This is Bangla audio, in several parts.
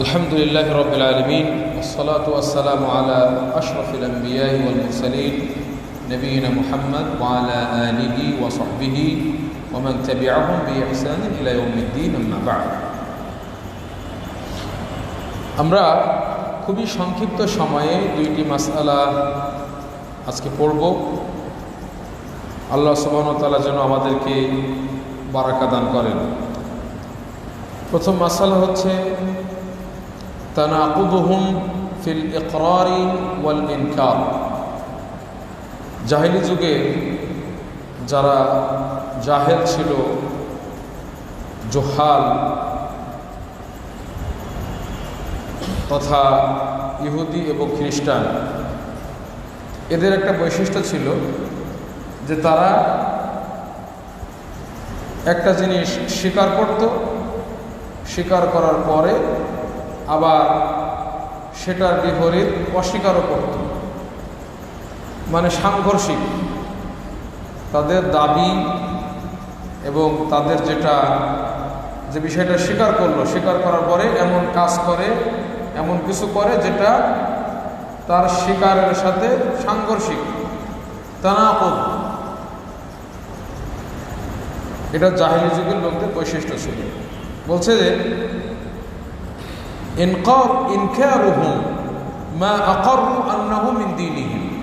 الحمد لله رب العالمين والصلاة والسلام على أشرف الأنبياء والمرسلين نبينا محمد وعلى آله وصحبه ومن تبعهم بإحسان إلى يوم الدين أما بعد আমরা খুবই সংক্ষিপ্ত সময়ে দুইটি মাসআলা আজকে পড়ব আল্লাহ সুবাহতালা যেন আমাদেরকে বারাকা দান করেন প্রথম মাসালা হচ্ছে তানাকুবহুম ফিল ইকরারি ওয়াল ইনকার। জাহেলি যুগে যারা জাহেল ছিল, জোহাল তথা ইহুদি এবং খ্রিস্টান, এদের একটা বৈশিষ্ট্য ছিল যে তারা একটা জিনিস স্বীকার করত, স্বীকার করার পরে আবার সেটার বিপরীত অস্বীকারও করত। মানে সাংঘর্ষিক। তাদের দাবি এবং তাদের যেটা, যে বিষয়টা স্বীকার করল, স্বীকার করার পরে এমন কাজ করে, এমন কিছু করে যেটা তার শিকারের সাথে সাংঘর্ষিক তানাকুব এটা জাহিলি যুগের লোকদের বৈশিষ্ট্য ছিল। বলছে যে ইনকার ইনকারুহুম মা আকারু আন্নাহু মিন দীনিহিম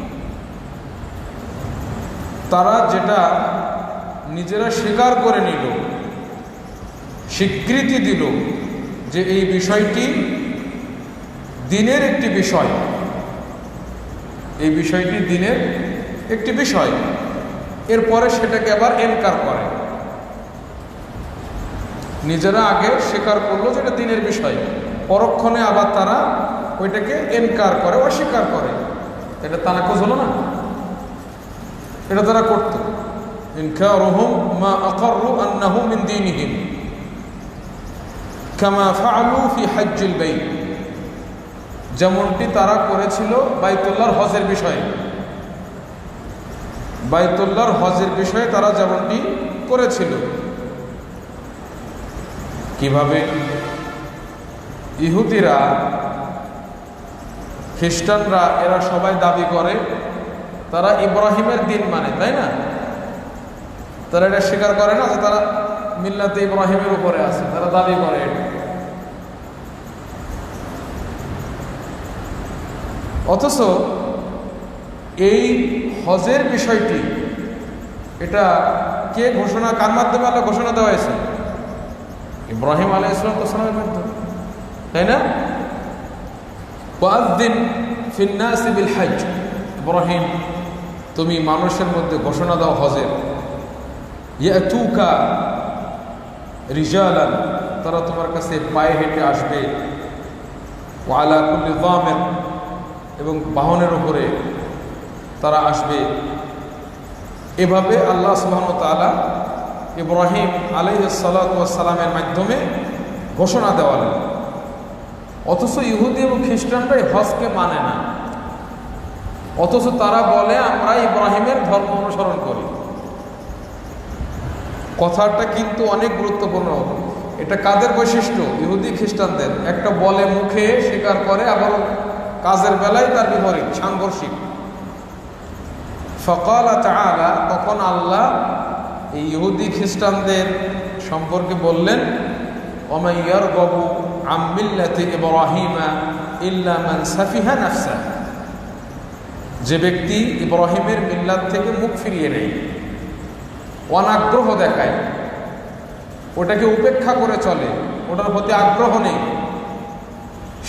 তারা যেটা নিজেরা স্বীকার করে নিল, স্বীকৃতি দিল যে এই বিষয়টি দিনের একটি বিষয়। এই বিষয়টি দিনের একটি বিষয়। এরপরে সেটাকে আবার এনকার করে। নিজেরা আগে স্বীকার করল যেটা দিনের বিষয়। পরক্ষণে আবার তারা ওইটাকে এনকার করে, অস্বীকার করে। এটা তানাকুজ হলো না? এটা তারা করত। মিন যেমনটি তারা করেছিল বাইতুল্লাহর হজের বিষয়ে। বাইতুল্লাহর হজের বিষয়ে তারা যেমনটি করেছিল। কীভাবে? ইহুদিরা, খ্রিস্টানরা এরা সবাই দাবি করে, তারা ইব্রাহিমের দিন মানে তাই না? তারা এটা স্বীকার করে না যে তারা মিল্লাতে ইব্রাহিমের উপরে আছে, তারা দাবি করে এটা। অথচ এই হজের বিষয়টি, এটা কে ঘোষণা, কার মাধ্যমে আল্লাহ ঘোষণা দেওয়া হয়েছে? ইব্রাহিম আলাই ইসলামের মাধ্যমে। তাই না? ওয়াদ্দিন ফিন্নাসিবিল হাজ ইব্রাহিম, তুমি মানুষের মধ্যে ঘোষণা দাও হজের। ইয়াতুকা রিজালান, তারা তোমার কাছে পায়ে হেঁটে আসবে। ওয়ালা কুল্লি দামের, এবং বাহনের উপরে তারা আসবে। এভাবে আল্লাহ সুবাহন তালা ইব্রাহিম আলাইসালামের মাধ্যমে ঘোষণা দেওয়ালেন অথচ ইহুদি এবং খ্রিস্টানরাই হজকে মানে না। অথচ তারা বলে, আমরা ইব্রাহিমের ধর্ম অনুসরণ করি। কথাটা কিন্তু অনেক গুরুত্বপূর্ণ। এটা কাদের বৈশিষ্ট্য? ইহুদি, খ্রিস্টানদের। একটা বলে মুখে, স্বীকার করে, আবার কাজের বেলায় তার বিপরীত, সাংঘর্ষিক। ফকাল তালা তখন আল্লাহ এই ইহুদি, খ্রিস্টানদের সম্পর্কে বললেন অমাইয়ার বাবু আমিল্লাতে ইব্রাহিমা ইল্লামান সাফিহা নাফসা যে ব্যক্তি ইব্রাহিমের মিল্লাত থেকে মুখ ফিরিয়ে নেয়, অনাগ্রহ দেখায়, ওটাকে উপেক্ষা করে চলে, ওটার প্রতি আগ্রহ নেই।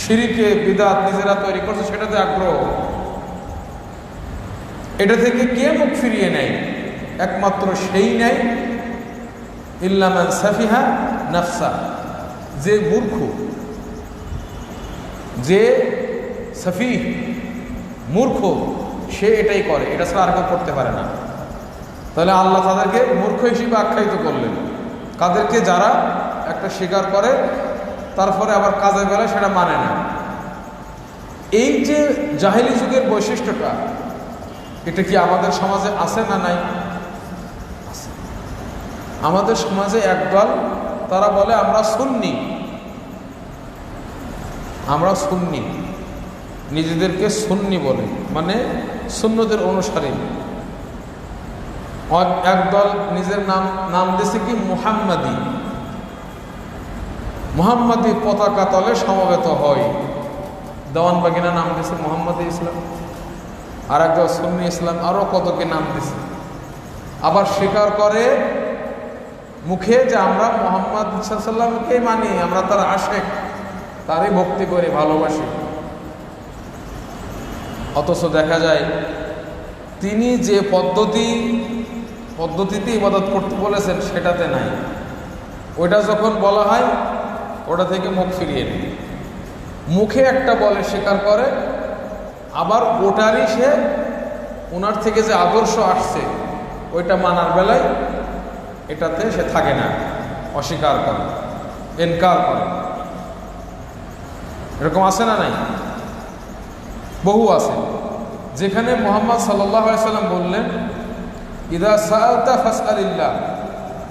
সিঁড়িকে বিদাত নিজেরা তৈরি করছে, সেটাতে আগ্রহ। এটা থেকে কে মুখ ফিরিয়ে নেয়? একমাত্র সেই নেয় ইল্লামান সাফিহা নাফসা, যে মূর্খ। যে সাফি, মূর্খ, সে এটাই করে, এটা ছাড়া আর কেউ করতে পারে না। তাহলে আল্লাহ তাদেরকে মূর্খ হিসেবে আখ্যায়িত করলেন। কাদেরকে যারা একটা স্বীকার করে, তারপরে আবার কাজের বেলায় সেটা মানে না। এই যে জাহেলি যুগের বৈশিষ্ট্যটা, এটা কি আমাদের সমাজে আছে না নাই? আমাদের সমাজে একদল, তারা বলে আমরা সুন্নি। আমরা সুন্নি। নিজেদেরকে সুন্নি বলে মানে সুন্নদের অনুসারী। এক- একদল নিজের নাম নাম দিয়েছে কি মুহাম্মাদি। মুহাম্মাদি পতাকা তলে সমবেত হয়। দেওয়ান বাগিনা নাম দিয়েছে মোহাম্মদ ইসলাম? আর একদল সুন্নি ইসলাম আরও কতকে নাম দিয়েছে আবার স্বীকার করে মুখে যে আমরা মোহাম্মদ সাল্লামকে মানি, আমরা তার আশেক। তারই ভক্তি করে ভালোবাসি। অথচ দেখা যায়, তিনি যে পদ্ধতি পদ্ধতিতে ইবাদত করতে বলেছেন, সেটাতে নাই। ওইটা যখন বলা হয়, ওটা থেকে মুখ ফিরিয়ে নেয়। মুখে একটা বলে স্বীকার করে, আবার ওটারই সে ওনার থেকে যে আদর্শ আসছে, ওইটা মানার বেলায় এটাতে সে থাকে না, অস্বীকার করে, এনকার করে। এরকম আছে না নাই? বহু আছে। যেখানে মোহাম্মদ সাল্লাম বললেন, ইদা সালতা ফাসআলিল্লাহ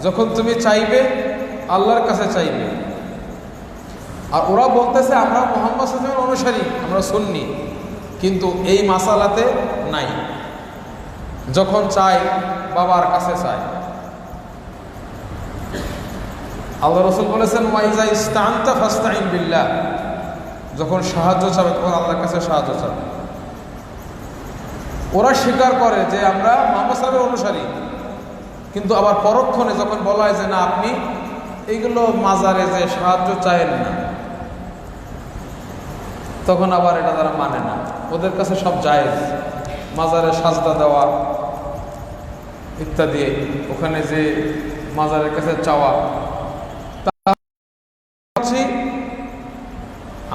যখন তুমি চাইবে, আল্লাহর কাছে চাইবে। আর ওরা বলতেছে, আমরা মোহাম্মদ সাল্লামের অনুসারী, আমরা শুননি কিন্তু এই মাসালাতে নাই। যখন চাই বাবার কাছে চাই আল্লাহ রসুল বলেছেন ওয়াইজা ইস্তান্তা ফাস্তাইন বিল্লাহ যখন সাহায্য চাবে, তখন আল্লাহর কাছে সাহায্য চাবে। ওরা স্বীকার করে যে আমরা মোহাম্মদ সাহেবের অনুসারী। কিন্তু আবার পরক্ষণে যখন বলা হয় যে, না, আপনি এইগুলো মাজারে যে সাহায্য চায়েন না, তখন আবার এটা তারা মানে না। ওদের কাছে সব জায়েজ। মাজারে সাজদা দেওয়া ইত্যাদি। ওখানে যে মাজারের কাছে চাওয়া তা- হচ্ছে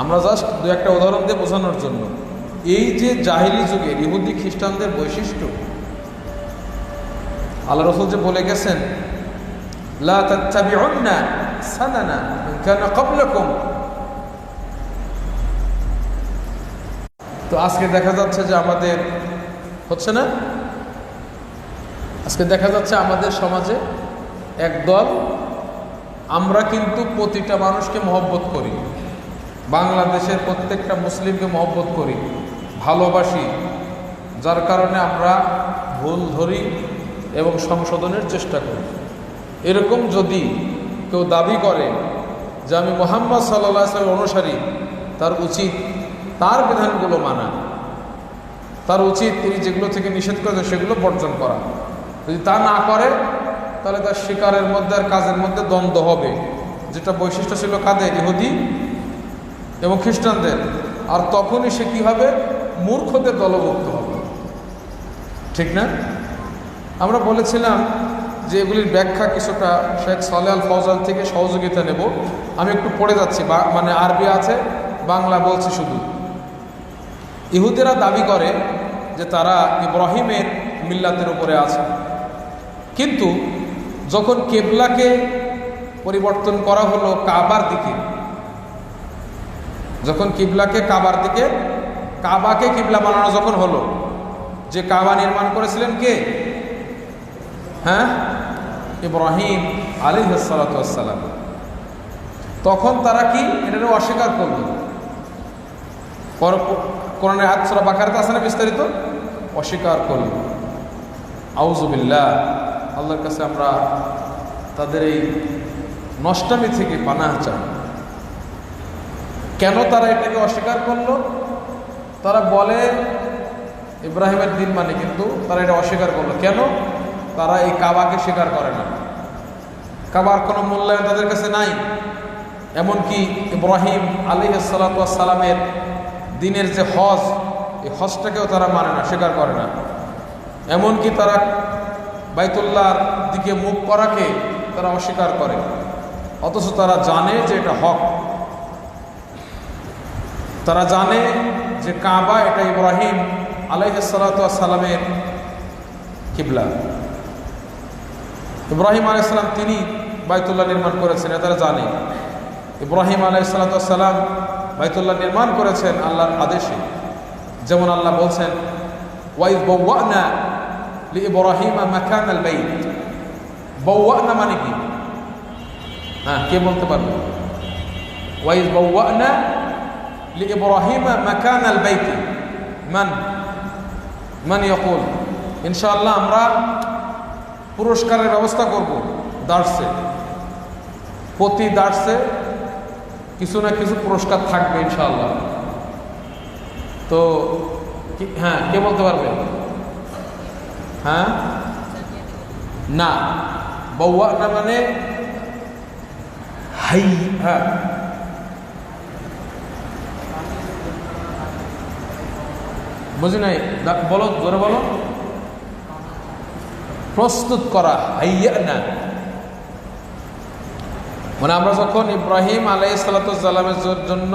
আমরা জাস্ট দু একটা উদাহরণ দিয়ে বোঝানোর জন্য। এই যে জাহিলি যুগে ইহুদি খ্রিস্টানদের বৈশিষ্ট্য, আল্লাহ রসুল যে বলে গেছেন তো আজকে দেখা যাচ্ছে যে আমাদের, হচ্ছে না? আজকে দেখা যাচ্ছে আমাদের সমাজে একদল আমরা কিন্তু প্রতিটা মানুষকে মহব্বত করি। বাংলাদেশের প্রত্যেকটা মুসলিমকে মহব্বত করি, ভালোবাসি, যার কারণে আমরা ভুল ধরি এবং সংশোধনের চেষ্টা করি। এরকম যদি কেউ দাবি করে যে আমি মোহাম্মদ সাল্লাহ সাল্লামের অনুসারী, তার উচিত তার বিধানগুলো মানা। তার উচিত তিনি যেগুলো থেকে নিষেধ করেছে সেগুলো বর্জন করা। যদি তা না করে, তাহলে তার শিকারের মধ্যে আর কাজের মধ্যে দ্বন্দ্ব হবে। যেটা বৈশিষ্ট্য ছিল কাদের? ইহুদি এবং খ্রিস্টানদের। আর তখনই সে কী হবে? মূর্খদের দলভুক্ত হবে। ঠিক না? আমরা বলেছিলাম যে এগুলির ব্যাখ্যা কিছুটা শেখ সালে আল ফৌজাল থেকে সহযোগিতা নেব। আমি একটু পড়ে যাচ্ছি। মানে আরবি আছে, বাংলা বলছি শুধু। ইহুদেরা দাবি করে যে তারা ইব্রাহিমের মিল্লাতের উপরে আছে। কিন্তু যখন কেবলাকে পরিবর্তন করা হলো কাবার দিকে যখন কিবলাকে কাবার দিকে, কাবাকে কিবলা বানানো যখন হলো, যে কাবা নির্মাণ করেছিলেন কে? হ্যাঁ? ইব্রাহিম আলী সালাতাম তখন তারা কি? এটাকে অস্বীকার করল। কোরআনের আতসরা বাকারতে আছে না বিস্তারিত? অস্বীকার করল। আউজুবিল্লাহ আল্লাহর কাছে আমরা তাদের এই নষ্টামি থেকে পানাহ চাই। কেন তারা এটাকে অস্বীকার করল? তারা বলে, ইব্রাহিমের দিন মানে কিন্তু তারা এটা অস্বীকার করল। কেন? তারা এই কাবাকে স্বীকার করে না। কাবার কোনো মূল্যায়ন তাদের কাছে নাই। এমনকি ইব্রাহিম আলী সালামের দিনের যে হজ, এই হজটাকেও তারা মানে না, স্বীকার করে না। এমনকি তারা বাইতুল্লাহর দিকে মুখ করাকে তারা অস্বীকার করে। অথচ তারা জানে যে এটা হক। তারা জানে যে কাবা এটা ইব্রাহিম আলাইসালামের কিবলা। ইব্রাহিম আলাইসালাম তিনি বাইতুল্লাহ নির্মাণ করেছেন তারা জানে। ইব্রাহিম আলাইসালাম বাইতুল্লাহ নির্মাণ করেছেন আল্লাহর আদেশে। যেমন আল্লাহ বলছেন ওয়াইজ বৌয়ানা ইব্রাহিম মাকান মানে কি? হ্যাঁ কে বলতে পারবে? ওয়াইজ বৌয়ানা لإبراهيم مكان البيت من من يقول ইনশাআল্লাহ আমরা পুরস্কারের ব্যবস্থা করব দার্সে প্রতি দার্সে কিছু না কিছু পুরস্কার থাকবে ইনশাআল্লাহ তো কি- হ্যাঁ কে বলতে পারবে হ্যাঁ না বৌয়া না মানে হাই হ্যাঁ বুঝি নাই? বলো, জোরে বলো। প্রস্তুত করা হাইয়া না মানে আমরা যখন ইব্রাহিম আলাই সালাতামের জন্য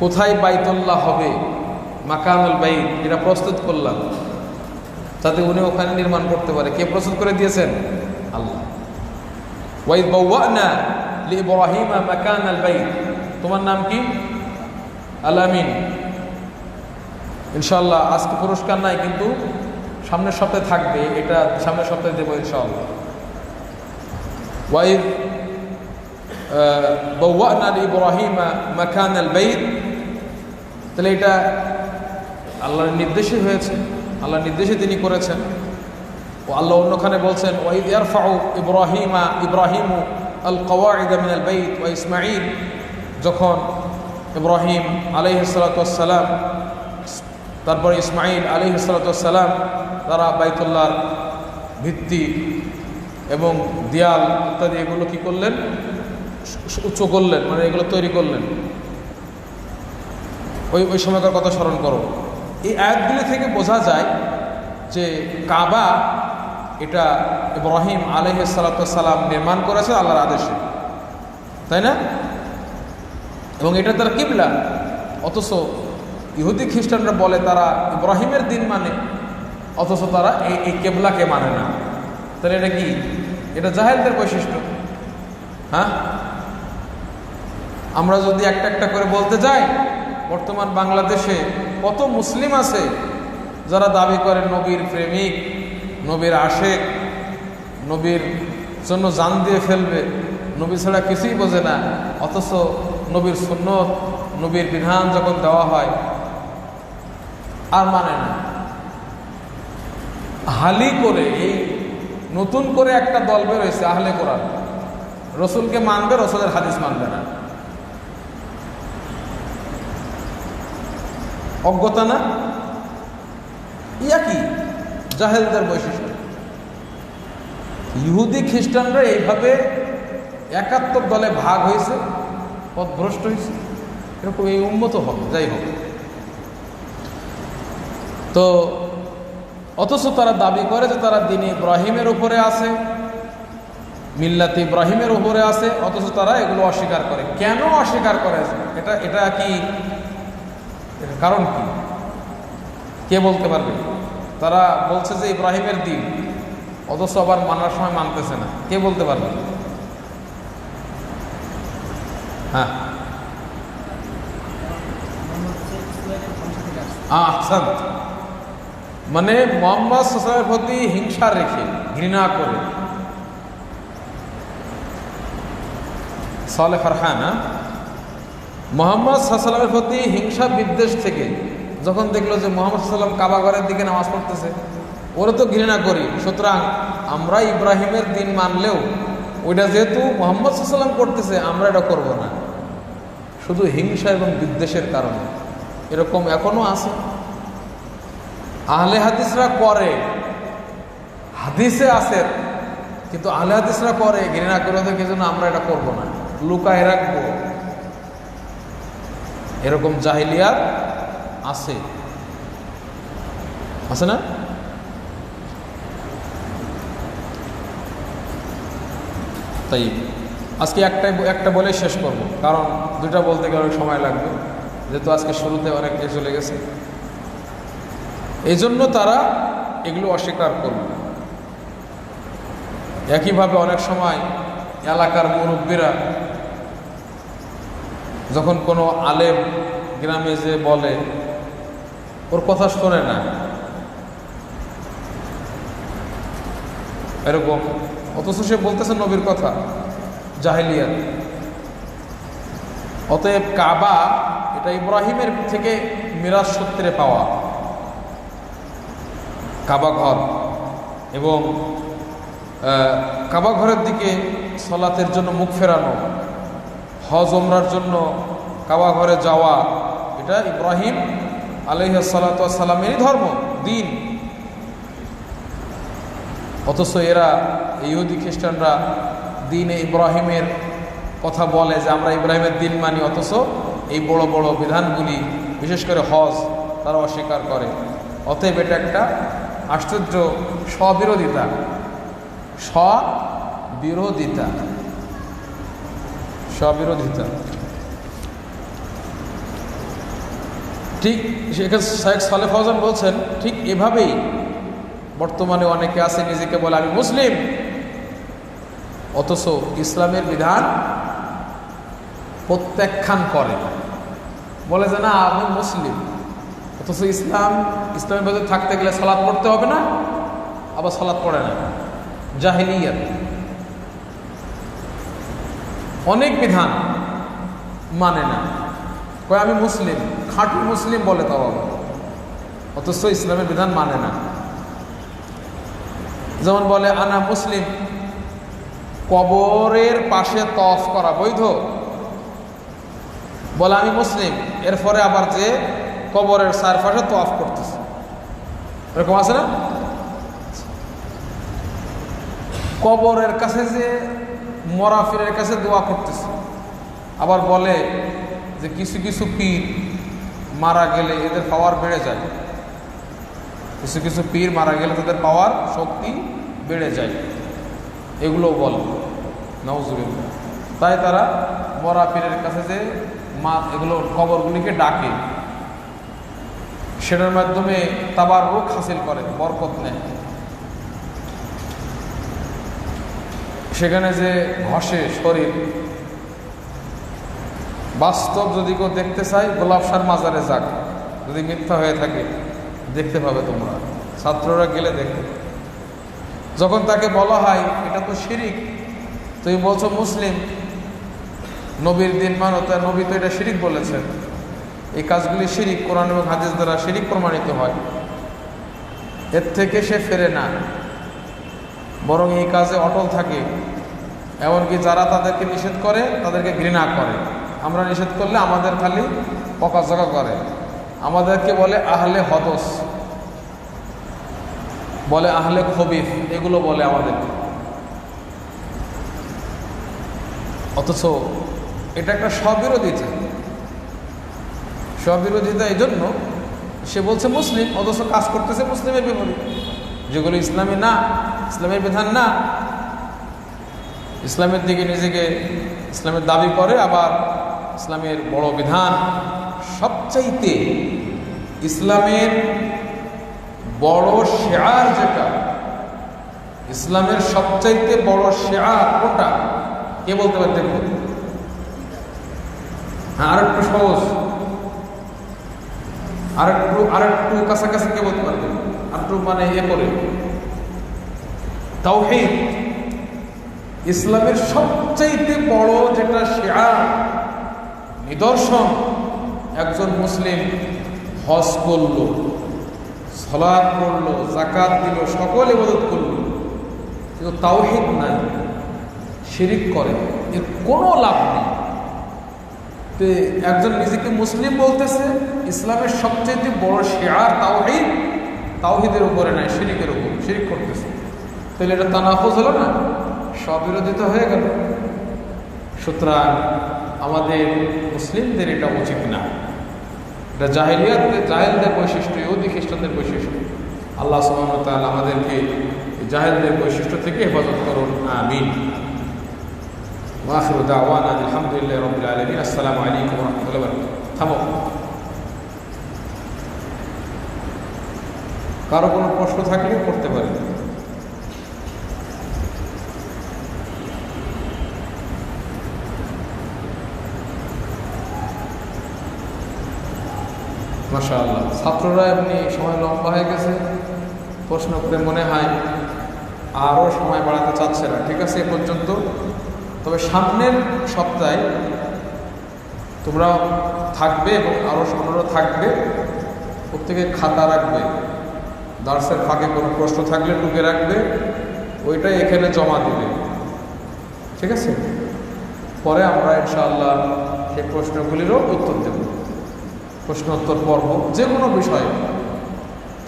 কোথায় বাইতুল্লাহ হবে, মাকানুল বাই এটা প্রস্তুত করলাম। যাতে উনি ওখানে নির্মাণ করতে পারে। কে প্রস্তুত করে দিয়েছেন? আল্লাহ। ওয়াইদ বাওয়ানা লি ইব্রাহিম মাকান আল বাইত। তোমার নাম কি? আলামিন ইনশাআল্লাহ, আজকে পুরস্কার নাই, কিন্তু সামনের সপ্তাহে থাকবে, এটা সামনের সপ্তাহে দেবো ইনশাআল্লাহ। ওয়াইদ বৌয়ানা ইব্রাহিম মাখান আল বাইত। তাহলে এটা আল্লাহর নির্দেশই হয়েছে, আল্লাহর নির্দেশে তিনি করেছেন। ও আল্লাহ অন্যখানে বলছেন ওয়াইদ ইয়ারফাউ ইব্রাহিমা ইব্রাহিমু আল কওয়াইদ মিন আল বাইত ওয়া যখন ইব্রাহিম আলাইহিসসালাম তারপর ইসমাইল আলাইহিসসালাম তারা বাইতুল্লাহর ভিত্তি এবং দেয়াল ইত্যাদি এগুলো কি করলেন? উঁচু করলেন মানে এগুলো তৈরি করলেন। ওই ওই সময়কার কথা স্মরণ করো। এই আয়াতগুলি থেকে বোঝা যায় যে কাবা এটা ইব্রাহিম আলহ সালাম নির্মাণ করেছে আল্লাহর আদেশে। তাই না? এবং এটা তার কিবলা, অথচ ইহুদি খ্রিস্টানরা বলে, তারা ইব্রাহিমের দিন মানে অথচ তারা এই এই কেবলাকে মানে না। তাহলে এটা কি? এটা জাহেলদের বৈশিষ্ট্য। হ্যাঁ? আমরা যদি একটা একটা করে বলতে যাই, বর্তমান বাংলাদেশে কত মুসলিম আছে যারা দাবি করে নবীর প্রেমিক, নবীর আশেক, নবীর জন্য জান দিয়ে ফেলবে, নবী ছাড়া কিছুই বোঝে না, অথচ নবীর সুন্নত, নবীর বিধান যখন দেওয়া হয় আর মানে না। হালি করে এই নতুন করে একটা দল বেরোয়েছে আহলে কোরআন। রসুলকে মানবে, রসুলের হাদিস মানবে না। অজ্ঞতা না? ইয়া কি জাহেলদের বৈশিষ্ট্য। ইহুদি খ্রিস্টানরা এইভাবে একাত্তর দলে ভাগ হয়েছে পথভ্রষ্ট হয়েছে। এরকম এই উন্মত হবে, যাই হোক। তো অথচ তারা দাবি করে যে তারা দিন ইব্রাহিমের উপরে আছে, মিল্লাত ইব্রাহিমের উপরে আছে, অথচ তারা এগুলো অস্বীকার করে। কেন অস্বীকার করে? এটা এটা কি কারণ কি? কে বলতে পারবে? তারা বলছে যে ইব্রাহিমের দিন, অথচ আবার মানার সময় মানতেছে না। কে বলতে পারবে? হ্যাঁ। আহসান। মানে মোহাম্মদ সাসামের প্রতি হিংসা রেখে, ঘৃণা করে। সালে ফারহান হ্যাঁ? মোহাম্মদ সাল্লামের প্রতি হিংসা বিদ্বেষ থেকে যখন দেখল যে মোহাম্মদ সাল্লাম কাবাগরের দিকে নামাজ পড়তেছে, ওরা তো ঘৃণা করি, সুতরাং আমরা ইব্রাহিমের দিন মানলেও ওইটা যেহেতু মোহাম্মদ সাল্লাম করতেছে, আমরা এটা করব না। শুধু হিংসা এবং বিদ্বেষের কারণে। এরকম এখনও আছে। আহলে হাদিসরা করে, হাদিসে আছে, কিন্তু আহলে হাদিসরা করে, ঘৃণা করে দেখে জন্য আমরা এটা করব না, লুকায় রাখব। এরকম জাহিলিয়াত আছে। আছে না? তাই, আজকে একটাই একটা বলে শেষ করব, কারণ দুটা বলতে গেলে সময় লাগবে, যেহেতু আজকে শুরুতে অনেক চলে গেছে এই জন্য তারা এগুলো অস্বীকার করবে একইভাবে অনেক সময় এলাকার মুরব্বীরা যখন কোনো আলেম গ্রামে যে বলে, ওর কথা শোনে না। এরকম। অথচ সে বলতেছে নবীর কথা, জাহেলিয়াত। অতএব কাবা এটা ইব্রাহিমের থেকে মিরাজ সূত্রে পাওয়া। কাবা ঘর এবং আহ, কাবা ঘরের দিকে সলাতের জন্য মুখ ফেরানো হজ ওমরার জন্য কাবা ঘরে যাওয়া এটা ইব্রাহিম আলহ সালাতামেরই ধর্ম দিন। অথচ এরা ইহুদি খ্রিস্টানরা দিনে ইব্রাহিমের কথা বলে যে আমরা ইব্রাহিমের দিন মানি অথচ এই বড় বড় বিধানগুলি বিশেষ করে হজ তারা অস্বীকার করে। অতএব এটা একটা আশ্চর্য স্ববিরোধিতা। স্ববিরোধিতা। স্ববিরোধিতা। ঠিক সেখানে শেখ সালে ফৌজান বলছেন, ঠিক এভাবেই বর্তমানে অনেকে আছে, নিজেকে বলে আমি মুসলিম। অথচ ইসলামের বিধান প্রত্যাখ্যান করে। বলে যে, না, আমি মুসলিম। অথচ ইসলাম, ইসলামের ভেতরে থাকতে গেলে সালাদ পড়তে হবে না, আবার সালাদ পড়ে না। জাহিলিয়াত। অনেক বিধান মানে না। কয়, আমি মুসলিম, খাঁটি মুসলিম বলে তাও আবার। অথচ ইসলামের বিধান মানে না। যেমন বলে, আনা মুসলিম, কবরের পাশে তফ করা বৈধ? বলে, আমি মুসলিম, এরপরে আবার যে কবরের চার পাশে তফ করতেছে। এরকম আছে না? কবরের কাছে যে, মরাফিরের কাছে দোয়া করতেছে। আবার বলে যে, কিছু কিছু পীর মারা গেলে এদের পাওয়ার বেড়ে যায়। কিছু কিছু পীর মারা গেলে তাদের পাওয়ার শক্তি বেড়ে যায়। এগুলো বল। নওজুবিল্লা তাই তারা মরা পীরের কাছে যে, মা, এগুলো কবরগুলিকে ডাকে। সেটার মাধ্যমে তাবার রোগ হাসিল করে বরকত নেয় সেখানে যে ঘষে শরীর, বাস্তব যদি কেউ দেখতে চাই গোলাপ সার মাজারে যাক। যদি মিথ্যা হয়ে থাকে, দেখতে পাবে তোমরা। ছাত্ররা গেলে দেখবে। যখন তাকে বলা হয়, এটা তো শিরিক, তুমি বলছো মুসলিম, নবীর দিন মানো তা নবী তো এটা শিরিক বলেছেন। এই কাজগুলি শিরিক কোরআন এবং হাদিস দ্বারা শিরিক প্রমাণিত হয়। এর থেকে সে ফেরে না। বরং এই কাজে অটল থাকে। এমনকি যারা তাদেরকে নিষেধ করে, তাদেরকে ঘৃণা করে। আমরা নিষেধ করলে আমাদের খালি পকাজকা করে। আমাদেরকে বলে আহলে হদস। বলে আহলে খবিফ এগুলো বলে আমাদেরকে। অথচ এটা একটা স্ববিরোধিতা স্ববিরোধিতা এই জন্য সে বলছে মুসলিম, অথচ কাজ করতেছে মুসলিমের বিপরীত। যেগুলো ইসলামী না, ইসলামের বিধান না। ইসলামের দিকে নিজেকে, ইসলামের দাবি করে, আবার ইসলামের বড় বিধান। সবচাইতে ইসলামের বড় শেয়ার যেটা, ইসলামের সবচাইতে বড় শেয়ার কোনটা? কে বলতে পারে? দেখুন। হ্যাঁ আর একটু সহজ। আর একটু আর একটু কাছাকাছি কে বলতে পারবে। আর একটু মানে ইয়ে করে। তাওহীদ ইসলামের সবচাইতে বড় যেটা শেয়ার নিদর্শন, একজন মুসলিম হজ করল সলাদ করল জাকাত দিল, সকলে মদত করল। কিন্তু তাওহিদ নাই, শিরিক করে, এর কোনো লাভ নেই। তো একজন নিজেকে মুসলিম বলতেছে, ইসলামের সবচেয়ে বড় শেয়ার তাওহিদ তাওহিদের উপরে নাই, শিরিকের উপর, শিরিক করতেছে। তাহলে এটা তানাফজ হলো না? স্ববিরোধিতা হয়ে গেল। সুতরাং আমাদের মুসলিমদের এটা উচিত না। এটা জাহিলিয়াত জাহেলদের বৈশিষ্ট্য, ইহুদি খ্রিস্টানদের বৈশিষ্ট্য। আল্লাহ সুবাহতাল আমাদেরকে জাহেলদের বৈশিষ্ট্য থেকে হেফাজত করুন। আমিন। ওয়াখির দাওয়ান আলহামদুলিল্লাহ রবিল আলমিন আসসালামু আলাইকুম রহমতুল্লাহ থামো কারও কোনো প্রশ্ন থাকলে করতে পারেন। মাসা আল্লাহ ছাত্ররা এমনি সময় লম্বা হয়ে গেছে। প্রশ্ন করে মনে হয় আরও সময় বাড়াতে চাচ্ছে না। ঠিক আছে, এ পর্যন্ত। তবে সামনের সপ্তাহে তোমরা থাকবে এবং আরও অন্যরা থাকবে। প্রত্যেকে খাতা রাখবে। দার্সের ফাঁকে কোনো প্রশ্ন থাকলে টুকে রাখবে। ওইটাই এখানে জমা দিবে। ঠিক আছে? পরে আমরা ইনশাআল্লাহ সেই প্রশ্নগুলিরও উত্তর দেব। প্রশ্ন উত্তর পর্ব যে কোনো বিষয়ে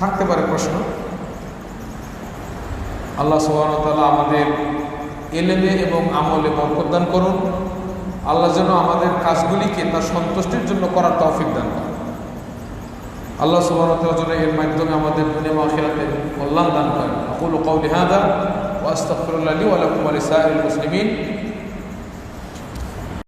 থাকতে পারে প্রশ্ন। আল্লাহ সুবাহতাল্লাহ আমাদের এলেমে এবং আমলে বরকদান করুন। আল্লাহ যেন আমাদের কাজগুলিকে তার সন্তুষ্টির জন্য করার তৌফিক দান করেন। আল্লাহ সুবাহতাল্লাহ এর মাধ্যমে আমাদের দুনিয়া আখিরাতে কল্যাণ দান করেন। আকুল কৌলি হাদা ওয়াস্তাগফিরুল্লাহ লি ওয়া লাকুম ওয়া লিসাইরিল মুসলিমিন।